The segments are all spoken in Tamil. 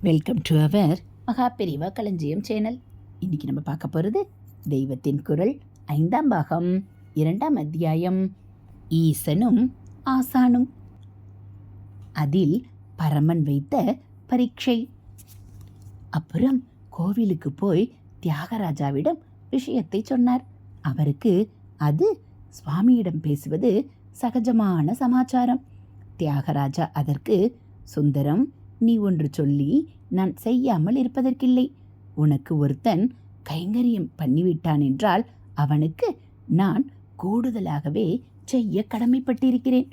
வெல்கம் டு அவர் மகா பெரிவா களஞ்சியம் சேனல் இன்னைக்கு நம்ம பார்க்க போகிறது தெய்வத்தின் குரல் ஐந்தாம் பாகம் இரண்டாம் அத்தியாயம் ஈசனும் ஆசானும். அதில் பரமன் வைத்த பரீட்சை. அப்புறம் கோவிலுக்கு போய் தியாகராஜாவிடம் விஷயத்தை சொன்னார். அவருக்கு அது சுவாமியிடம் பேசுவது சகஜமான சமாச்சாரம். தியாகராஜா அதற்கு சுந்தரம் நீ ஒன்று சொல்லி நான் செய்யாமல் இருப்பதற்கில்லை. உனக்கு ஒருத்தன் கைங்கரியம் பண்ணிவிட்டான் என்றால் அவனுக்கு நான் கூடுதலாகவே செய்ய கடமைப்பட்டிருக்கிறேன்.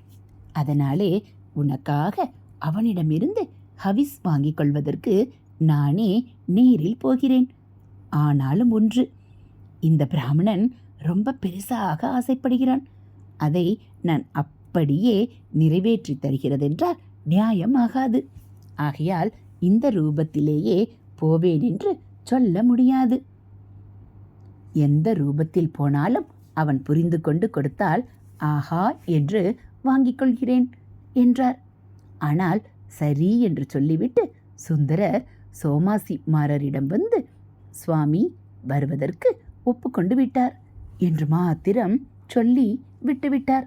அதனாலே உனக்காக அவனிடமிருந்து ஹவிஸ் வாங்கிக் கொள்வதற்கு நானே நேரில் போகிறேன். ஆனாலும் ஒன்று இந்த பிராமணன் ரொம்ப பெருசாக ஆசைப்படுகிறான். அதை நான் அப்படியே நிறைவேற்றி தருகிறதென்றால் நியாயமாகாது ஆகையால் இந்த ரூபத்திலேயே போவேன் என்று சொல்ல முடியாது. எந்த ரூபத்தில் போனாலும் அவன் புரிந்து கொண்டு கொடுத்தால் ஆஹா என்று வாங்கிக் கொள்கிறேன் என்றார். ஆனால் சரி என்று சொல்லிவிட்டு சுந்தரர் சோமாசிமாரரிடம் வந்து சுவாமி வருவதற்கு ஒப்புக்கொண்டு விட்டார் என்று மாத்திரம் சொல்லி விட்டுவிட்டார்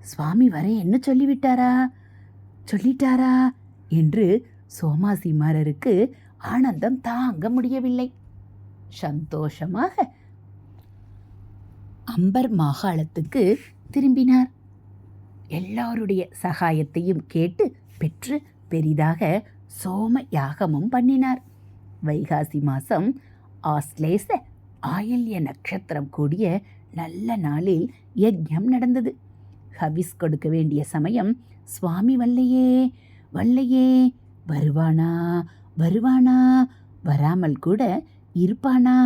சுவாமி வர என்ன சொல்லிவிட்டாரா? சொல்லிட்டாரா? என்று சோமாசிமாரருக்கு ஆனந்தம் தாங்க முடியவில்லை. சந்தோஷமாக அம்பர் மாகாளத்துக்கு திரும்பினார். எல்லாருடைய சகாயத்தையும் கேட்டு பெற்று பெரிதாக சோம யாகமும் பண்ணினார். வைகாசி மாசம் ஆஸ்லேச ஆயில்ய நட்சத்திரம் கூடிய நல்ல நாளில் யஜ்ஞம் நடந்தது. ஹவிஸ் கொடுக்க வேண்டிய சமயம் சுவாமி வல்லையே வல்லையே வருவானா வருவானா வராமல் கூட இருப்பானா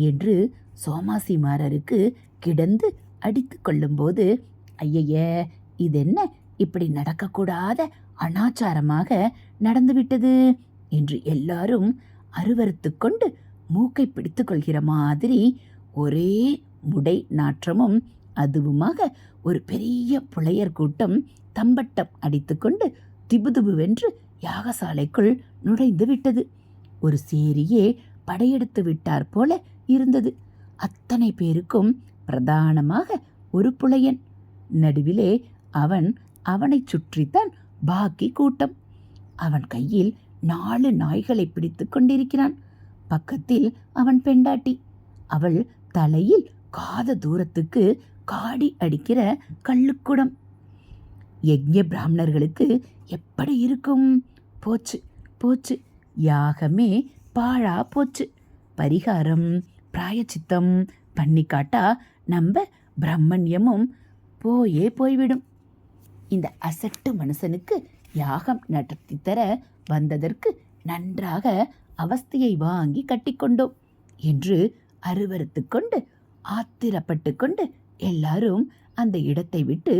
என்று சோமாசிமாரருக்கு கிடந்து அடித்து கொள்ளும்போது ஐயைய இதென்ன இப்படி நடக்கக்கூடாத அனாச்சாரமாக நடந்துவிட்டது என்று எல்லாரும் அருவறுத்து கொண்டு மூக்கை பிடித்து கொள்கிற மாதிரி ஒரே முடை நாற்றமும் அதுவுமாக ஒரு பெரிய புலையர் கூட்டம் தம்பட்டம் அடித்துக்கொண்டு திபுதிபுவென்று யாகசாலைக்குள் நுழைந்து விட்டது. ஒரு சேரியே படையெடுத்து விட்டார் போல இருந்தது. அத்தனை பேருக்கும் பிரதானமாக ஒரு புலையன். நடுவிலே அவன் அவனைச் சுற்றித்தான் பாக்கி கூட்டம். அவன் கையில் நாலு நாய்களை பிடித்து கொண்டிருக்கிறான். பக்கத்தில் அவன் பெண்டாட்டி. அவள் தலையில் காத தூரத்துக்கு காடி அடிக்கிற கள்ளுக்குடம். யஜ்ய பிராமணர்களுக்கு எப்படி இருக்கும்? போச்சு போச்சு. யாகமே பாழா போச்சு. பரிகாரம் பிராயச்சித்தம் பண்ணி காட்டா நம்ம பிரம்மண்யமும் போயே போய்விடும். இந்த அசட்டு மனுஷனுக்கு யாகம் நடத்தி தர வந்ததற்கு நன்றாக அவஸ்தையை வாங்கி கட்டிக்கொண்டோம் என்று அருவறுத்து கொண்டு ஆத்திரப்பட்டு கொண்டு எல்லாரும் அந்த இடத்தை விட்டு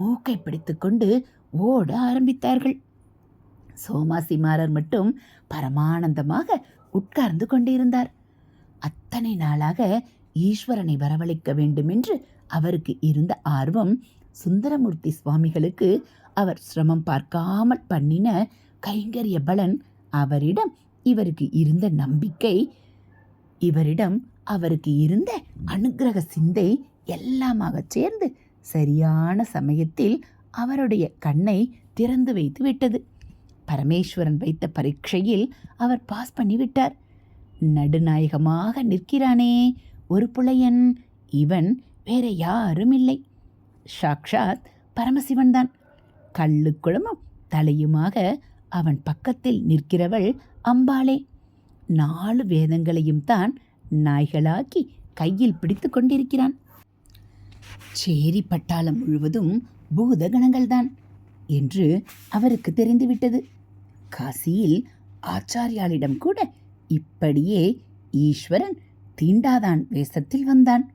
மூக்கை பிடித்துக்கொண்டு ஓட ஆரம்பித்தார்கள். சோமாசிமாரர் மட்டும் பரமானந்தமாக உட்கார்ந்து கொண்டிருந்தார். அத்தனை நாளாக ஈஸ்வரனை வரவழைக்க வேண்டுமென்று அவருக்கு இருந்த ஆர்வம் சுந்தரமூர்த்தி சுவாமிகளுக்கு அவர் சிரமம் பார்க்காமல் பண்ணின கைங்கரிய பலன் அவரிடம் இவருக்கு இருந்த நம்பிக்கை இவரிடம் அவருக்கு இருந்த அனுக்கிரக சிந்தை எல்லாமாக சேர்ந்து சரியான சமயத்தில் அவருடைய கண்ணை திறந்து வைத்து விட்டது. பரமேஸ்வரன் வைத்த பரீட்சையில் அவர் பாஸ் பண்ணிவிட்டார். நடுநாயகமாக நிற்கிறானே ஒரு புலையன். இவன் வேற யாரும் இல்லை சாக்ஷாத் பரமசிவன்தான். கள்ளுக்குளமும் தலையுமாக அவன் பக்கத்தில் நிற்கிறவள் அம்பாளே. நாலு வேதங்களையும் தான் நாய்களாக்கி கையில் பிடித்து கொண்டிருக்கிறான். சேரி பட்டாளம் முழுவதும் பூதகணங்கள்தான் என்று அவருக்கு தெரிந்துவிட்டது. காசியில் ஆச்சாரியாளிடம் கூட இப்படியே ஈஸ்வரன் தீண்டாதான் வேஷத்தில் வந்தான்.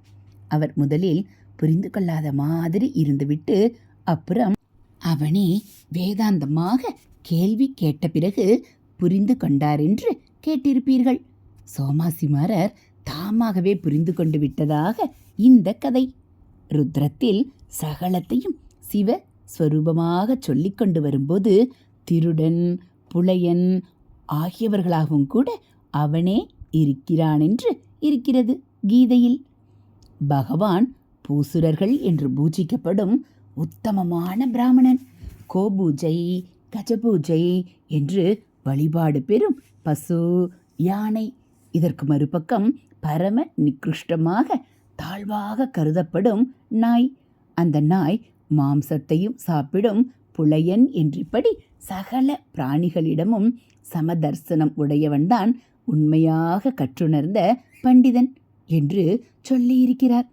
அவர் முதலில் புரிந்து கொள்ளாத மாதிரி இருந்துவிட்டு அப்புறம் அவனே வேதாந்தமாக கேள்வி கேட்ட பிறகு புரிந்து கொண்டார் என்று கேட்டிருப்பீர்கள். சோமாசிமாரர் தாமாகவே புரிந்து கொண்டு விட்டதாக இந்த கதை. ருத்ரத்தில் சகலத்தையும் சிவ ஸ்வரூபமாக சொல்லிக் கொண்டு வரும்போது திருடன் புலையன் ஆகியவர்களாகவும் கூட அவனே இருக்கிறான் என்று இருக்கிறது கீதையில். பகவான் பூசுரர்கள் என்று பூஜிக்கப்படும் உத்தமமான பிராமணன். கோபூஜை கஜபூஜை என்று வழிபாடு பெறும் பசு யானை. இதற்கு மறுபக்கம் பரம நிகிருஷ்டமாக தாழ்வாக கருதப்படும் நாய். அந்த நாய் மாம்சத்தையும் சாப்பிடும் புலையன் என்றிப்படி சகல பிராணிகளிடமும் சமதர்சனம் உடையவன்தான் உண்மையாக கற்றுணர்ந்த பண்டிதன் என்று சொல்லியிருக்கிறார்.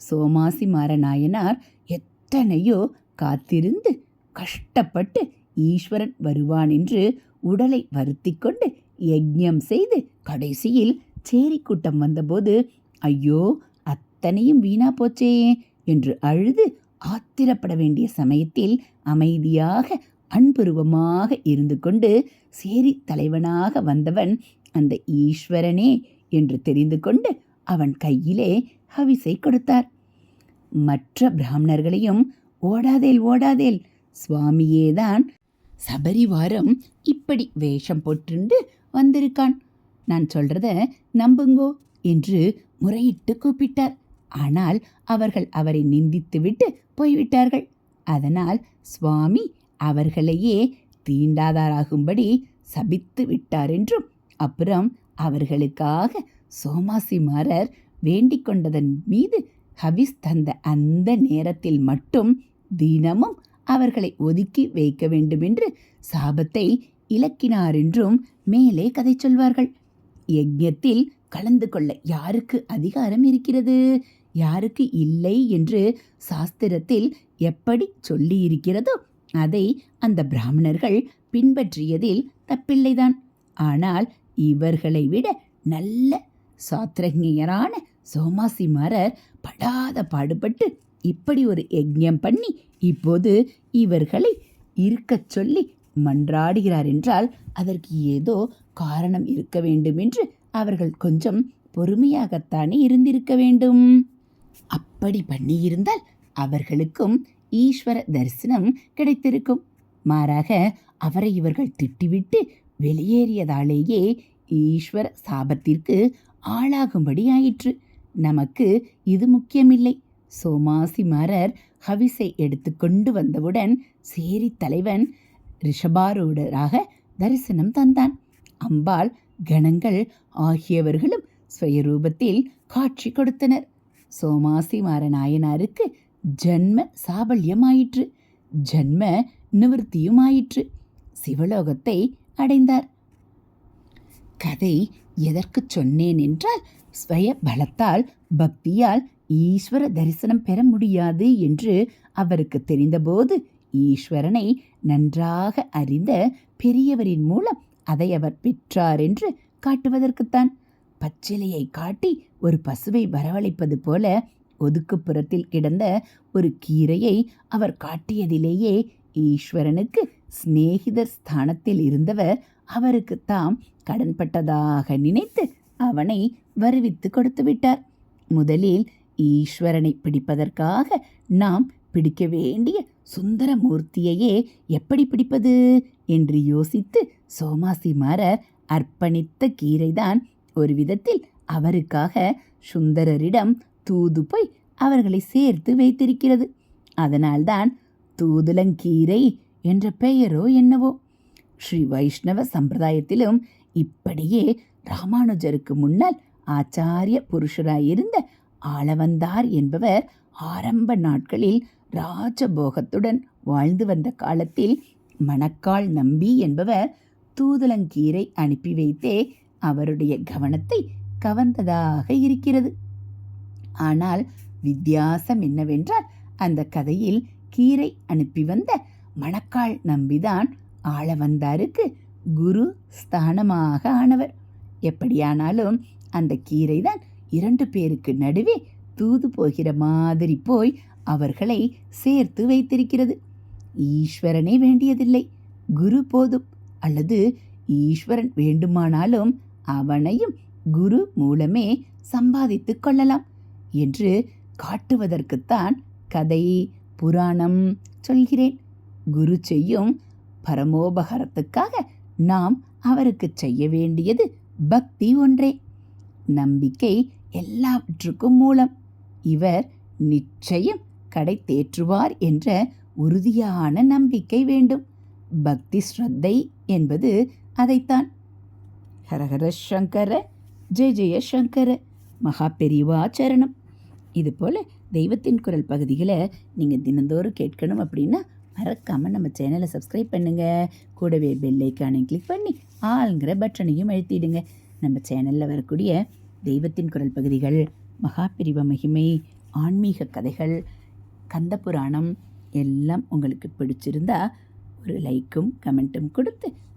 சோமாசி மாரநாயனார் எத்தனையோ காத்திருந்து கஷ்டப்பட்டு ஈஸ்வரன் வருவான் என்று உடலை வருத்தி கொண்டு யஜ்ஞம் செய்து கடைசியில் சேரி கூட்டம் வந்தபோது ஐயோ அத்தனையும் வீணா போச்சே என்று அழுது ஆத்திரப்பட வேண்டிய சமயத்தில் அமைதியாக அன்புருவமாக இருந்து கொண்டு சேரி தலைவனாக வந்தவன் அந்த ஈஸ்வரனே என்று தெரிந்து கொண்டு அவன் கையிலே ஹவிசை கொடுத்தார். மற்ற பிராமணர்களையும் ஓடாதேல் ஓடாதேல் சுவாமியேதான். சபரிவாரம் இப்படி வேஷம் போட்டுண்டு வந்திருக்கான். நான் சொல்றத நம்புங்கோ என்று முறையிட்டு கூப்பிட்டார். ஆனால் அவர்கள் அவரை நிந்தித்துவிட்டு போய்விட்டார்கள். அதனால் சுவாமி அவர்களையே தீண்டாதாராகும்படி சபித்து விட்டார் என்றும் அப்புறம் அவர்களுக்காக சோமாசிமாரர் வேண்டிக் கொண்டதன் மீது ஹவிஸ் தந்த அந்த நேரத்தில் மட்டும் தினமும் அவர்களை ஒதுக்கி வைக்க வேண்டுமென்று சாபத்தை இலக்கினார் என்றும் மேலே கதை சொல்வார்கள். யஜ்யத்தில் கலந்து கொள்ள யாருக்கு அதிகாரம் இருக்கிறது? யாருக்கு இல்லை என்று சாஸ்திரத்தில் எப்படி சொல்லியிருக்கிறதோ அதை அந்த பிராமணர்கள் பின்பற்றியதில் தப்பில்லைதான். ஆனால் இவர்களை விட நல்ல சாத்திரஞரான சோமாசிமாரர் படாத பாடுபட்டு இப்படி ஒரு யஜ்யம் பண்ணி இப்போது இவர்களை இருக்கச் சொல்லி மன்றாடுகிறார் என்றால் அதற்கு ஏதோ காரணம் இருக்க வேண்டும் என்று அவர்கள் கொஞ்சம் பொறுமையாகத்தானே இருந்திருக்க வேண்டும். அப்படி பண்ணியிருந்தால் அவர்களுக்கும் ஈஸ்வர தரிசனம் கிடைத்திருக்கும். மாறாக அவரை இவர்கள் திட்டிவிட்டு வெளியேறியதாலேயே ஈஸ்வர சாபத்திற்கு ஆளாகும்படி ஆயிற்று. நமக்கு இது முக்கியமில்லை. சோமாசிமாரர் எடுத்து எடுத்துக்கொண்டு வந்தவுடன் சேரி தலைவன் ரிஷபாரூடராக தரிசனம் தந்தான். அம்பாள் கணங்கள் ஆகியவர்களும் ஸ்வயரூபத்தில் காட்சி கொடுத்தனர். சோமாசிமார நாயனாருக்கு ஜன்ம சாபல்யமாயிற்று ஜன்ம நிவர்த்தியுமாயிற்று சிவலோகத்தை அடைந்தார். கதை எதற்கு சொன்னேன் என்றால் ஸ்வய பலத்தால் பக்தியால் ஈஸ்வர தரிசனம் பெற முடியாது என்று அவருக்கு தெரிந்தபோது ஈஸ்வரனை நன்றாக அறிந்த பெரியவரின் மூலம் அதை அவர் பெற்றார் என்று காட்டுவதற்குத்தான். பச்சிலையை காட்டி ஒரு பசுவை வரவழைப்பது போல ஒதுக்குப்புறத்தில் கிடந்த ஒரு கீரையை அவர் காட்டியதிலேயே ஈஸ்வரனுக்கு சிநேகிதர் ஸ்தானத்தில் இருந்தவர் அவருக்கு தாம் கடன்பட்டதாக நினைத்து அவனை வருவித்து கொடுத்து விட்டார். முதலில் ஈஸ்வரனை பிடிப்பதற்காக நாம் பிடிக்க வேண்டிய சுந்தர மூர்த்தியையே எப்படி பிடிப்பது? என்று யோசித்து சோமாசிமாரர் அர்ப்பணித்த கீரைதான் ஒரு விதத்தில் அவருக்காக சுந்தரரிடம் தூது போய் அவர்களை சேர்த்து வைத்திருக்கிறது. அதனால்தான் தூதுலங்கீரை என்ற பெயரோ என்னவோ. ஸ்ரீ வைஷ்ணவ சம்பிரதாயத்திலும் இப்படியே ராமானுஜருக்கு முன்னால் ஆச்சாரிய புருஷராயிருந்த ஆளவந்தார் என்பவர் ஆரம்ப நாட்களில் ராஜபோகத்துடன் வாழ்ந்து வந்த காலத்தில் மணக்கால் நம்பி என்பவர் தூதுலங்கீரை அனுப்பி வைத்தே அவருடைய கவனத்தை கவர்ந்ததாக இருக்கிறது. ஆனால் வித்தியாசம் என்னவென்றால் அந்த கதையில் கீரை அனுப்பி வந்த மணக்கால் நம்பிதான் ஆளவந்தாருக்கு குரு ஸ்தானமாக ஆனவர். எப்படியானாலும் அந்த கீரை தான் இரண்டு பேருக்கு நடுவே தூது போகிற மாதிரி போய் அவர்களை சேர்த்து வைத்திருக்கிறது. ஈஸ்வரனே வேண்டியதில்லை. குரு போதும். அல்லது ஈஸ்வரன் வேண்டுமானாலும் அவனையும் குரு மூலமே சம்பாதித்து கொள்ளலாம் என்று காட்டுவதற்குத்தான் கதை புராணம் சொல்கிறேன். குரு செய்யும் பரமோபகாரத்துக்காக நாம் அவருக்கு செய்ய வேண்டியது பக்தி ஒன்றே. நம்பிக்கை எல்லாவற்றுக்கும் மூலம் இவர் நிச்சயம் கடை தேற்றுவார் என்ற உறுதியான நம்பிக்கை வேண்டும். பக்தி ஸ்ரத்தை என்பது அதைத்தான் ஹரஹர சங்கர ஜெய ஜெய சங்கர மகா பெரியவா சரணம். இது போல் தெய்வத்தின் குரல் பகுதிகளை நீங்கள் தினந்தோறும் கேட்கணும் அப்படின்னா மறக்காமல் நம்ம சேனலை சப்ஸ்கிரைப் பண்ணுங்கள் கூடவே பெல்லைக்கானையும் கிளிக் பண்ணி ஆளுங்கிற பட்டனையும் அழுத்திடுங்க. நம்ம சேனலில் வரக்கூடிய தெய்வத்தின் குரல் பகுதிகள் மகாபிரிவ மகிமை ஆன்மீக கதைகள் கந்த புராணம் எல்லாம் உங்களுக்கு பிடிச்சிருந்தா ஒரு லைக்கும் கமெண்ட்டும் கொடுத்து